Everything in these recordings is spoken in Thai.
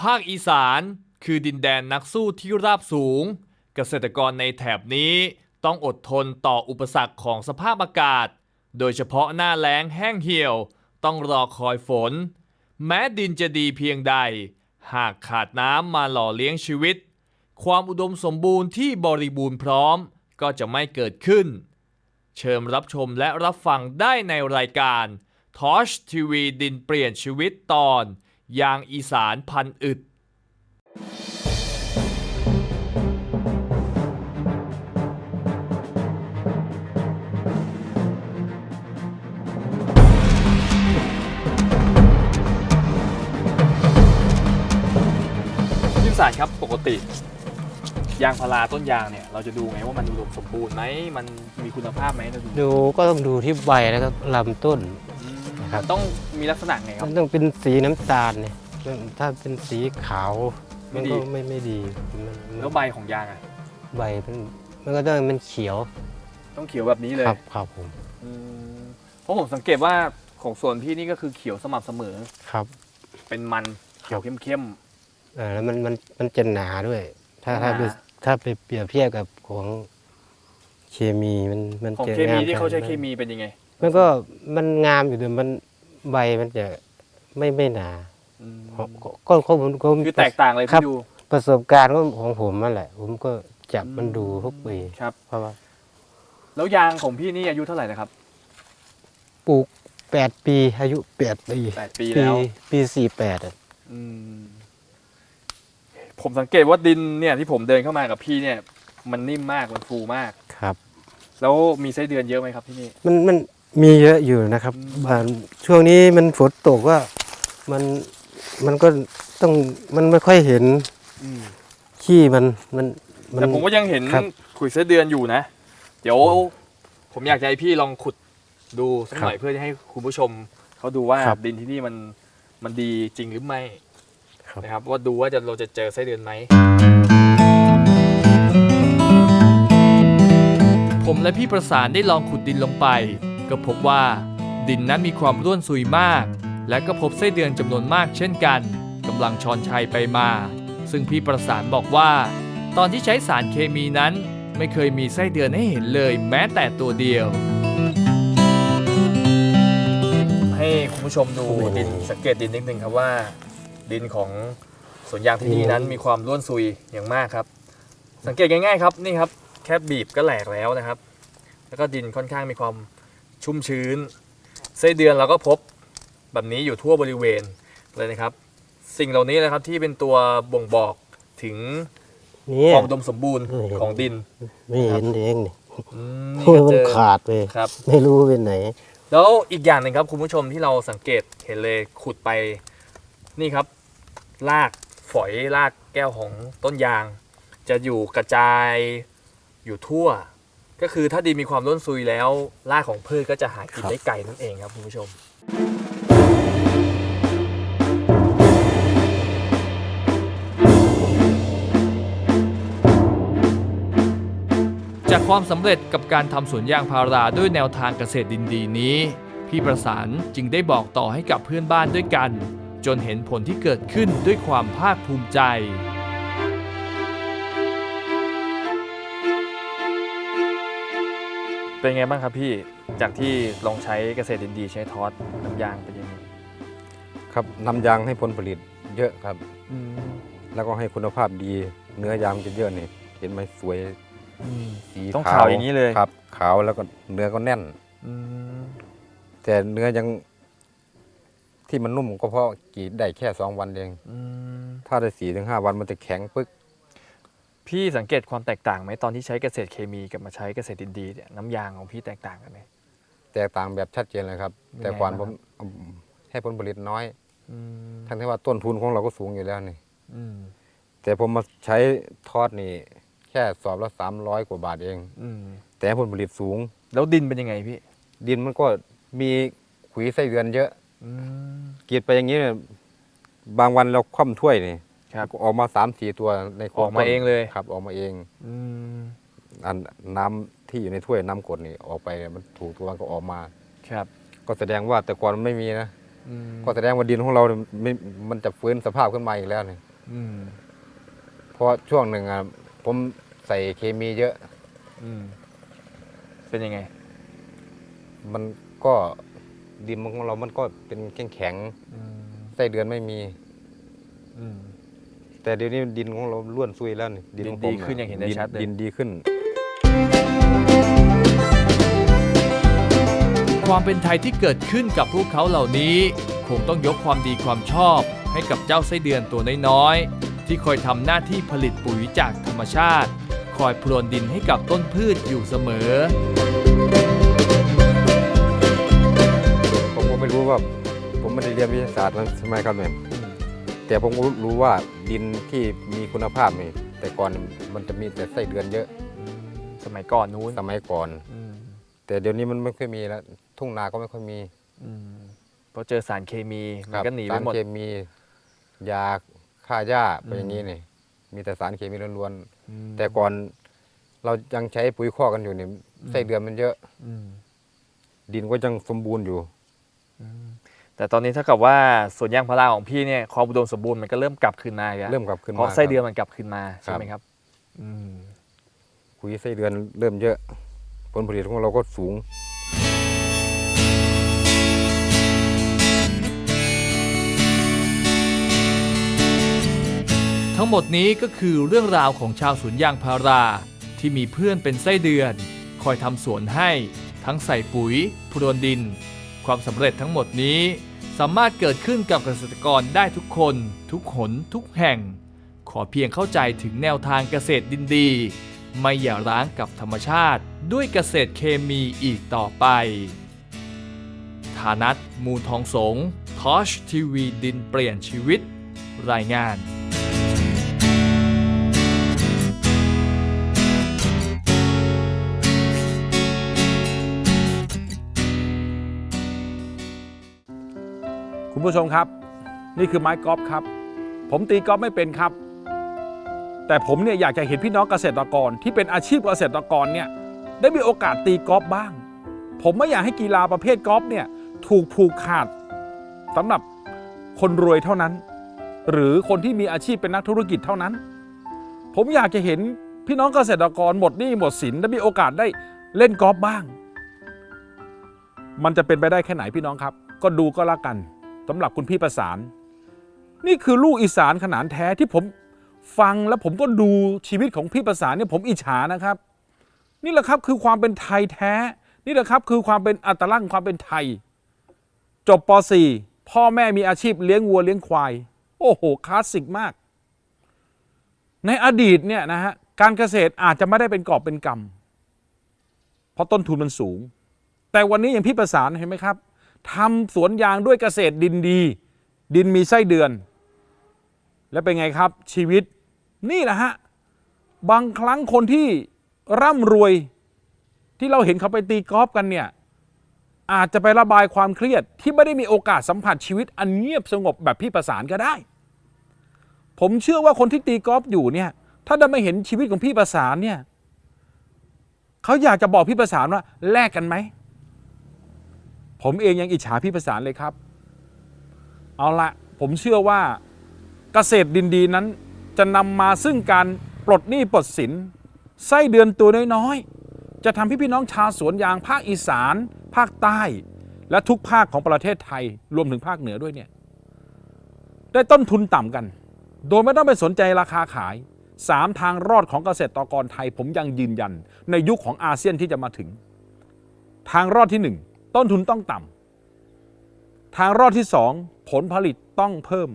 ภาคอีสานคือดินแดนนักสู้ที่ราบสูง เกษตรกรในแถบนี้ต้องอดทนต่ออุปสรรคของสภาพอากาศ โดยเฉพาะหน้าแล้งแห้งเหี่ยว ต้องรอคอยฝน แม้ดินจะดีเพียงใด หากขาดน้ำมาหล่อเลี้ยงชีวิต ความอุดมสมบูรณ์ที่บริบูรณ์พร้อมก็จะไม่เกิดขึ้น เชิญรับชมและรับฟังได้ในรายการทอชทีวีดินเปลี่ยนชีวิตตอน ยางอีสานพันอึด พี่สารครับปกติ ยางพาราต้นยางเนี่ย เราจะดูไงว่ามันอุดมสมบูรณ์ไหมมันมีคุณภาพไหมเราดูดูก็ต้องดูที่ใบแล้วก็ลำต้น ครับต้องมีลักษณะไงครัมับนต้องเป็นสีน้ำตาลเนี่ยมันถ้าเป็นสีขาวไม่มันดีก็ไม่ไม่ดีมันมันแล้วใบของยางอะใบมันมันก็ต้องมันเขียวต้องเขียวแบบนี้เลยครับครับผมอืมเพราะผมสังเกตว่าของสวนพี่นี่ก็คือเขียวสม่ำเสมอครับ เป็นมันเขียวเข้มเออแล้วมันมันมันจะหนาด้วย ถ้าถ้าหนาไปถ้าไปเปรียบเทียบกับของเคมีมันมันๆของจะเคมีงที่เขาใช้กว่เคมีเป็นยังไง มันก็มันงามอยู่แต่มัน ใบมันจะไม่ไม่หนาอืมก็ก็ก็ผมก็คือแตกต่างเลยครัพี่บดูประสบการณ์ของผมนั่นแหละ ผมก็จับมันดูทุกปีครับ เพราะว่าแล้วยางของพี่นี่อายุเท่าไหร่นะครับปลูกแปดปีอายุแปดปีแปดปีแล้ว ปีสี่แปดอืมผมสังเกตว่าดินเนี่ยที่ผมเดินเข้ามากับพี่เนี่ย มันนิ่มมากมันฟูมาก ครับ แล้วมีไส้เดือนเยอะไหมครับที่นี่มันมัน มีเยอะอยู่นะครับอืมบางช่วงนี้มันฝนตกว่ามันมันก็ต้องมันไม่ค่อยเห็นขี้มันมันนแต่ผมก็ยังเห็นครับ ขุยไส้เดือนอยู่นะ เดี๋ยว ผมอยากจะให้พี่ลองขุดดูสักหน่อยครับเพื่อจะให้คุณผู้ชมเขาดูว่าครับดินที่นี่มันมันดีจริงหรือไม่ครับ นะครับ ว่าดูว่าจะเราจะเจอไส้เดือนไหม ผมและพี่ประสานได้ลองขุดดินลงไป ก็พบว่าดินนั้นมีความร่วนซุยมาก และก็พบไส้เดือนจำนวนมากเช่นกันกำลังชอนชัยไปมา ซึ่งพี่ประสานบอกว่า ตอนที่ใช้สารเคมีนั้น ไม่เคยมีไส้เดือนให้เห็นเลยแม้แต่ตัวเดียว ให้คุณผู้ชมดูดินสังเกตดินนิดนึงครับว่า ดินของสวนยางที่นี่นั้นมีความร่วนซุยอย่างมากครับ สังเกตง่ายๆครับนี่ครับ แค่บีบก็แหลกแล้วนะครับ แล้วก็ดินค่อนข้างมีความ ชุ่มชื้นไส้เดือนเราก็พบแบบนี้อยู่ทั่วบริเวณเลยนะครับ สิ่งเหล่านี้นะครับที่เป็นตัวบ่งบอกถึงนี่ความอุดมสมบูรณ์เออของดินไม่เห็นเองนี่อืมโอ้ยนี่ก็มัเจนอ ขาดไปครับ ไม่รู้เป็นไหน แล้วอีกอย่างหนึ่งครับคุณผู้ชมที่เราสังเกตเห็นเลยขุดไปนี่ครับรากฝอยรากแก้วของต้นยาง จะอยู่กระจายอยู่ทั่ว ก็คือถ้าดินมีความร่วนซุยแล้วรากของพืชก็จะหากินครับได้ไกลนั่นเองครับคุณผู้ชม จากความสำเร็จกับการทำสวนยางพาราด้วยแนวทางเกษตรดินดีนี้ พี่ประสานจึงได้บอกต่อให้กับเพื่อนบ้านด้วยกัน จนเห็นผลที่เกิดขึ้นด้วยความภาคภูมิใจ เป็นไงบ้างครับพี่จากที่ลองใช้เกษตรดินดีใช้ทอสน้ำยางเป็นยังไงครับนำยางให้ผลผลิตเยอะครับ อืมแล้วก็ให้คุณภาพดีเนื้อยางจะเยอะนี่เห็นไหมสวยอืม สีต้องขาวอย่างนี้เลย ครับขาวแล้วก็เนื้อก็แน่น อืมแต่เนื้อยัง ที่มันนุ่มก็เพราะกรีดได้แค่สองวันเอง อืมถ้าได้สี่ถึงห้าวันมันจะแข็งปึ๊ก พี่สังเกตความแตกต่างไหมตอนที่ใช้เกษตรเคมีกับมาใช้เกษตรดินดีเนี่ยน้ำยางของพี่แตกต่างกันไหมแตกต่างแบบชัดเจนเลยครับ ยังไงแต่ก่อนบ้าง ผมครับให้ผลผลิตน้อย อืมทั้งที่ว่าต้นทุนของเราก็สูงอยู่แล้วนี่ อืมแต่ผมมาใช้ทอดนี่ แค่สอบละสามร้อยกว่าบาทเอง อืมแต่ผลผลิตสูง แล้วดินเป็นยังไงพี่ดินมันก็มีขุยไส้เดือนเยอะอืมกรีดไปอย่างนี้เนี่ยบางวันเราคว่ำถ้วยนี่ ครับก็ออกมาสามสี่ตัวในโคออกมาเองเลย ครับ ออกมาเองอืมอันน้ำที่อยู่ในถ้วยน้ำกรดนี่ออกไปเนี่ยมันถูกตัวมันก็ออกมา ครับก็แสดงว่าแต่ก่อนมันไม่มีนะอืมก็แสดงว่าดินของเราเนี่ยไม่มันจะฟื้นสภาพขึ้นมาอีกแล้วนี่ออืมเพราะช่วงหนึ่งอะผมใส่เคมีเยอะ อืมเป็นยังไง มันก็ดินของเรามันก็เป็นแข็งแข็งอืมๆไส้เดือนไม่มี อืม แต่เดี๋ยวนี้ดินของเราล้วนซุยแล้วนี่ดินของผมดีขึ้นอย่างเห็นได้ชัดเลย ดินดีขึ้น ความเป็นไทยที่เกิดขึ้นกับพวกเขาเหล่านี้ คงต้องยกความดีความชอบ ให้กับเจ้าไส้เดือนตัวน้อยๆที่คอยทำหน้าที่ผลิตปุ๋ยจากธรรมชาติ คอยพรวนดินให้กับต้นพืชอยู่เสมอ ผมก็ไม่รู้ว่า ผมไม่ได้เรียนวิทยาศาสตร์มันใช่ไหมครับเนี่ย แต่ผมก็รู้ว่าดินที่มีคุณภาพนี่แต่ก่อนมันจะมีแต่ไส้เดือนเยอะ สมัยก่อนนู้นสมัยก่อน อืมแต่เดี๋ยวนี้มันไม่ค่อยมีแล้วทุ่งนาก็ไม่ค่อยมีอืมพอเจอสารเคมีมัคนรับก็หนีไปสารหมด เคมียาฆ่าหญ้าไปอืมอย่างนี้นี่มีแต่สารเคมีล้วนอืม ๆแต่ก่อนเรายังใช้ปุ๋ยคอกกันอยู่นี่ไส้เดือนมันเยอะ อืมดินก็ยังสมบูรณ์อยู่ แต่ตอนนี้ถ้ากับว่าสวนยางพาราของพี่เนี่ยความอุดมสมบูรณ์มันก็เริ่มกลับคืนมาอีกแล้วเริ่มกลับขึ้นมาเพราะไส้เดือนครับมันกลับคืนมาใช่ไหมครับอืมปุ๋ยไส้เดือนเริ่มเยอะ ผลผลิตของเราก็สูงทั้งหมดนี้ก็คือเรื่องราวของชาวสวนยางพาราที่มีเพื่อนเป็นไส้เดือน คอยทำสวนให้ ทั้งใส่ปุ๋ยพรวนดิน ความสำเร็จทั้งหมดนี้ สามารถเกิดขึ้นกับเกษตรกรได้ทุกคน ทุกหน ทุกแห่ง ขอเพียงเข้าใจถึงแนวทางเกษตรดินดี ไม่อย่าร้างกับธรรมชาติ ด้วยเกษตรเคมีอีกต่อไป ฐานัทมูลทองสงทอชทีวีดินเปลี่ยนชีวิต รายงาน คุณผู้ชมครับ นี่คือไม้กอล์ฟครับ ผมตีกอล์ฟไม่เป็นครับ แต่ผมเนี่ยอยากจะเห็นพี่น้องเกษตรกรที่เป็นอาชีพเกษตรกรเนี่ยได้มีโอกาสตีกอล์ฟบ้าง ผมไม่อยากให้กีฬาประเภทกอล์ฟเนี่ยถูกผูกขาดสำหรับคนรวยเท่านั้น หรือคนที่มีอาชีพเป็นนักธุรกิจเท่านั้น ผมอยากจะเห็นพี่น้องเกษตรกรหมดหนี้หมดสินได้มีโอกาสได้เล่นกอล์ฟบ้าง มันจะเป็นไปได้แค่ไหนพี่น้องครับ ก็ดูก็แล้วกัน สำหรับคุณพี่ประสาน นี่คือลูกอีสานขนานแท้ที่ผมฟังแล้วผมก็ดูชีวิตของพี่ประสานเนี่ยผมอิจฉานะครับ นี่แหละครับคือความเป็นไทยแท้ นี่แหละครับคือความเป็นอัตลักษณ์ความเป็นไทย จบป .4 พ่อแม่มีอาชีพเลี้ยงวัวเลี้ยงควาย โอ้โหคลาสสิกมาก ในอดีตเนี่ยนะฮะการเกษตรอาจจะไม่ได้เป็นกอบเป็นกำเพราะต้นทุนมันสูง แต่วันนี้อย่างพี่ประสานเห็นไหมครับ ทำสวนยางด้วยเกษตรดินดี ดินมีไส้เดือน แล้วเป็นไงครับชีวิต นี่แหละฮะ บางครั้งคนที่ร่ำรวยที่เราเห็นเขาไปตีกอล์ฟกันเนี่ย อาจจะไประบายความเครียดที่ไม่ได้มีโอกาสสัมผัสชีวิตอันเงียบสงบแบบพี่ประสานก็ได้ ผมเชื่อว่าคนที่ตีกอล์ฟอยู่เนี่ย ถ้าได้ไม่เห็นชีวิตของพี่ประสานเนี่ยเขาอยากจะบอกพี่ประสานว่าแลกกันไหม ผมเองยังอิจฉาพี่ประสานเลยครับ เอาละผมเชื่อว่าเกษตรดินดีนั้นจะนำมาซึ่งการปลดหนี้ปลดสินไส้เดือนตัวน้อยๆ จะทำให้พี่น้องชาวสวนยางภาคอีสาน ภาคใต้ และทุกภาคของประเทศไทยรวมถึงภาคเหนือด้วยเนี่ยได้ต้นทุนต่ำกัน โดยไม่ต้องไปสนใจราคาขายสามทางรอดของเกษตรกรไทยผมยังยืนยัน ในยุคของอาเซียนที่จะมาถึง ทางรอดที่หนึ่ง ต้นทุนต้องต่ำทางรอดที่ 2 ผลผลิตต้องเพิ่ม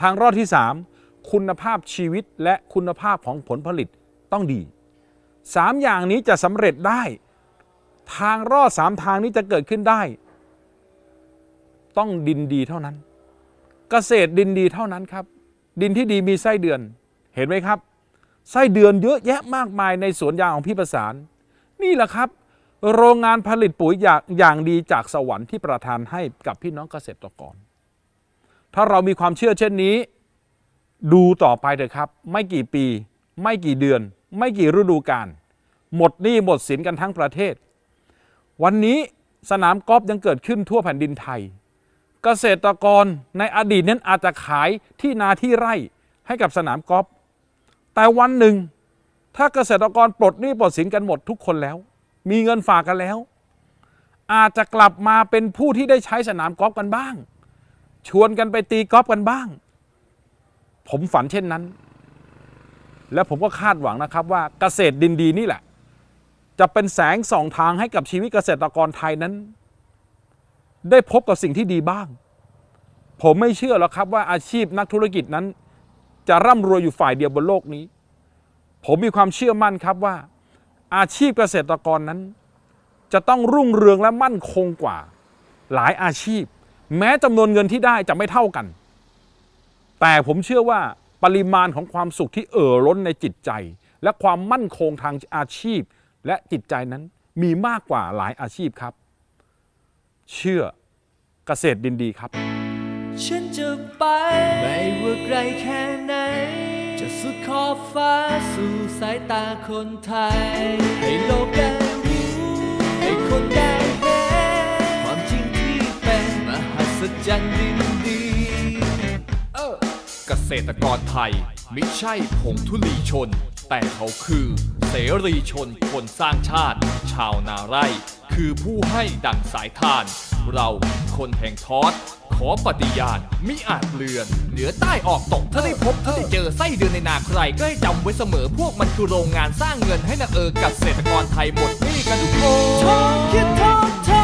ทางรอดที่ 3 คุณภาพชีวิตและคุณภาพของผลผลิตต้องดี 3 อย่างนี้จะสำเร็จได้ ทางรอด 3 ทางนี้จะเกิดขึ้นได้ ต้องดินดีเท่านั้น เกษตรดินดีเท่านั้นครับ ดินที่ดีมีไส้เดือนเห็นไหมครับไส้เดือนเยอะแยะมากมายในสวนยางของพี่ประสาน นี่แหละครับ โรงงานผลิตปุ๋ยอย่างอย่างดีจากสวรรค์ที่ประทานให้กับพี่น้องเกษตรกร ถ้าเรามีความเชื่อเช่นนี้ ดูต่อไปเถอะครับ ไม่กี่ปี ไม่กี่เดือน ไม่กี่ฤดูกาลหมดหนี้หมดสินกันทั้งประเทศ วันนี้สนามกอล์ฟยังเกิดขึ้นทั่วแผ่นดินไทย เกษตรกรในอดีตนั้นอาจจะขายที่นาที่ไร่ให้กับสนามกอล์ฟแต่วันหนึ่ง ถ้าเกษตรกรปลดหนี้ปลดสินกันหมดทุกคนแล้ว มีเงินฝากกันแล้ว อาจจะกลับมาเป็นผู้ที่ได้ใช้สนามกอล์ฟกันบ้าง ชวนกันไปตีกอล์ฟกันบ้าง ผมฝันเช่นนั้น และผมก็คาดหวังนะครับว่าเกษตรดินดีนี่แหละ จะเป็นแสงส่องทางให้กับชีวิตเกษตรกรไทยนั้น ได้พบกับสิ่งที่ดีบ้าง ผมไม่เชื่อหรอกครับว่าอาชีพนักธุรกิจนั้น จะร่ำรวยอยู่ฝ่ายเดียวบนโลกนี้ ผมมีความเชื่อมั่นครับว่า อาชีพเกษตรกรนั้น จะต้องรุ่งเรืองและมั่นคงกว่า หลายอาชีพ แม้จำนวนเงินที่ได้จะไม่เท่ากัน แต่ผมเชื่อว่าปริมาณของความสุขที่เอ่อล้นในจิตใจ และความมั่นคงทางอาชีพ และจิตใจนั้นมีมากกว่าหลายอาชีพครับ เชื่อเกษตรดินดีครับ ฉันจะไปไม่ว่าไกลแค่ไหน จะสุดขอบฟ้าสู่สายตาคนไทย ให้โลกได้รู้ ให้คนได้เห็นความจริงที่เป็นมหัศจรรย์ดินดีเกษตรกรไทยไม่ใช่ผงทุลีชน แต่เขาคือ เสรีชนคนสร้างชาติ ชาวนาไร่ คือผู้ให้ดั่งสายทาน เราคนแห่งทอด ขอปฏิญาณมิอาจเลือน เหนือใต้ออกตกถ้าได้พบถ้าได้เจอไส้เดือนในนาใคร ก็ให้จำไว้เสมอพวกมันคือโรงงานสร้างเงินให้นาเออกับเกษตรกรไทยหมดหนี้กันทุกคนทองคิดทองทอ